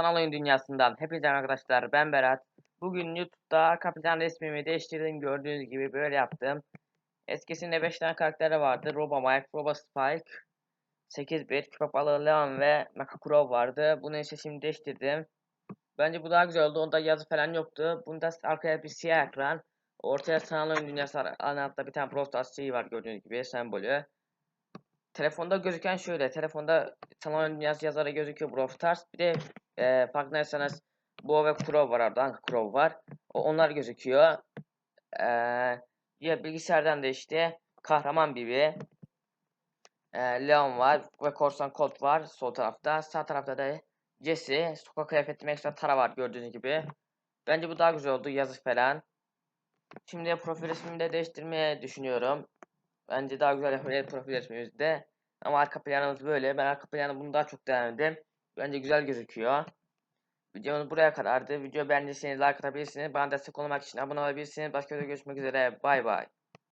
sanal oyun dünyasından hepinize arkadaşlar ben Berat. Bugün YouTube'da kapitan resmimi değiştirdim gördüğünüz gibi böyle yaptım. Eskisinde 5 tane karakteri vardı. Robo Mike, Robo Spike, 8 bit, köpek balığı Leon ve Crow vardı. Bunu ise şimdi değiştirdim. Bence bu daha güzel oldu. Onda yazı falan yoktu. Bunda arkaya bir siyah ekran. Ortaya sanal oyun dünyası ana altta bir tane Brawl var gördüğünüz gibi sembolü. Telefonda gözüken şöyle. Telefonda sanal dünyası yazarı gözüküyor Brawl Stars. Bir de e, farkındaysanız Bo ve Crow var orada. Hangi Crow var. O, onlar gözüküyor. E, diğer bilgisayardan da işte Kahraman Bibi. E, Leon var ve Korsan Colt var sol tarafta. Sağ tarafta da Jesse, sokak kıyafeti ekstra Tara var gördüğünüz gibi. Bence bu daha güzel oldu yazı falan. Şimdi profil resmimi de değiştirmeye düşünüyorum. Bence daha güzel yapabilir profil resmimizde. Ama arka planımız böyle. Ben arka planı bunu daha çok beğendim. Bence güzel gözüküyor. Videomuz buraya kadardı. Video beğendiyseniz like atabilirsiniz. Bana destek olmak için abone olabilirsiniz. Başka videoda görüşmek üzere. Bay bay.